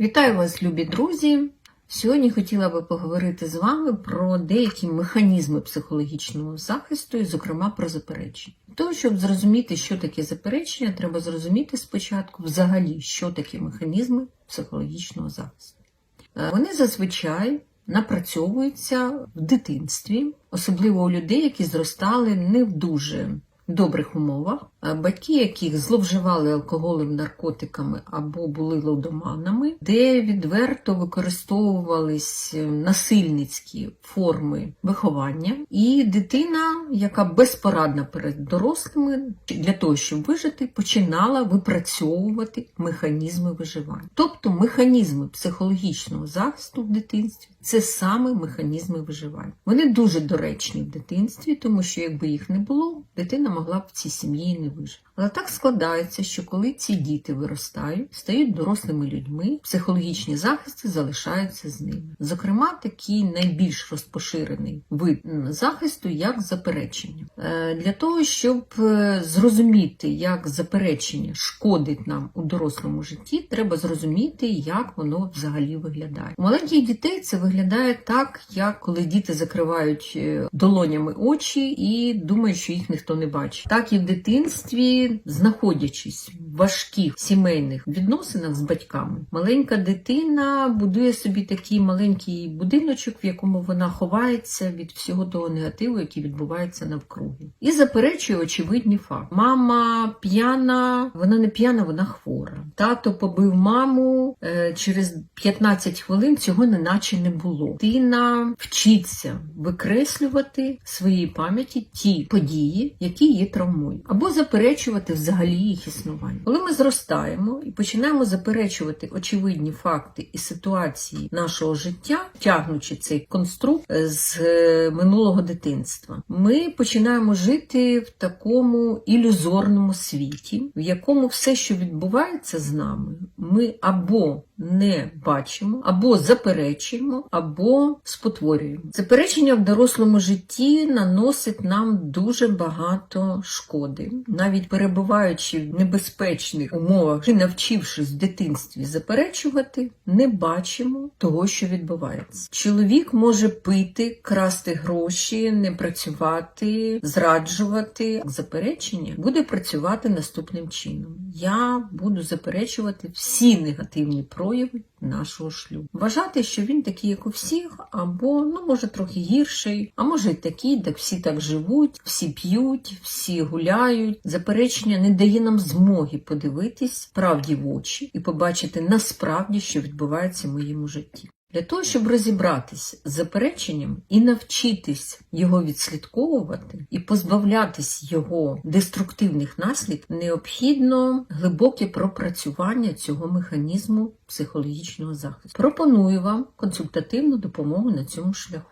Вітаю вас, любі друзі! Сьогодні хотіла би поговорити з вами про деякі механізми психологічного захисту, і, зокрема, про заперечення. Того, щоб зрозуміти, що таке заперечення, треба зрозуміти спочатку взагалі, що таке механізми психологічного захисту. Е, Вони зазвичай напрацьовуються в дитинстві, особливо у людей, які зростали не в дуже добрих умовах, батьки яких зловживали алкоголем, наркотиками або були лудоманами, де відверто використовувались е, насильницькі форми виховання, і дитина, яка безпорадна перед дорослими, для того, щоб вижити, починала випрацьовувати механізми виживання. Тобто механізми психологічного захисту в дитинстві це саме механізми виживання. Вони дуже доречні в дитинстві, тому що якби їх не було, дитина могла б в цій сім'ї не вижити. Але так складається, що коли ці діти виростають, стають дорослими людьми, психологічні захисти залишаються з ними. Зокрема, такий найбільш розпоширений вид захисту, як заперечення. Е, Для того, щоб е, зрозуміти, як заперечення шкодить нам у дорослому житті, треба зрозуміти, як воно взагалі виглядає. У маленьких дітей це виглядає так, як коли діти закривають е, долонями очі і думають, що їх ніхто не бачить. Так і в дитинстві, знаходячись в важких сімейних відносинах з батьками, маленька дитина будує собі такий маленький будиночок, в якому вона ховається від всього того негативу, який відбувається навкруги, і заперечує очевидні факти. Мама п'яна, вона не п'яна, вона хвора. Тато побив маму е, через 15 хвилин цього неначе не було. Дитина вчиться викреслювати в своїй пам'яті ті події, які її травмують, або заперечувати взагалі їх існування. Коли ми зростаємо і починаємо заперечувати очевидні факти і ситуації нашого життя, тягнучи цей конструкт з е, минулого дитинства, ми починаємо жити в такому ілюзорному світі, в якому все, що відбувається з нами, ми або не бачимо, або заперечуємо, або спотворюємо. Заперечення в дорослому житті наносить нам дуже багато шкоди, навіть перебуваючи в небезпечних умовах і навчившись в дитинстві заперечувати, не бачимо того, що відбувається. Чоловік може пити, красти гроші, не працювати, зраджувати. Заперечення буде працювати наступним чином. Я буду заперечувати всі негативні прояви нашого шлюбу. Вважати, що він такий, як у всіх, або ну може трохи гірший, а може й такий, так всі так живуть, всі п'ють, всі гуляють. Заперечення не дає нам змоги подивитись правді в очі і побачити насправді, що відбувається в моєму житті. Для того, щоб розібратись з запереченням і навчитись його відслідковувати і позбавлятись його деструктивних наслідків, необхідно глибоке пропрацювання цього механізму психологічного захисту. Пропоную вам консультативну допомогу на цьому шляху.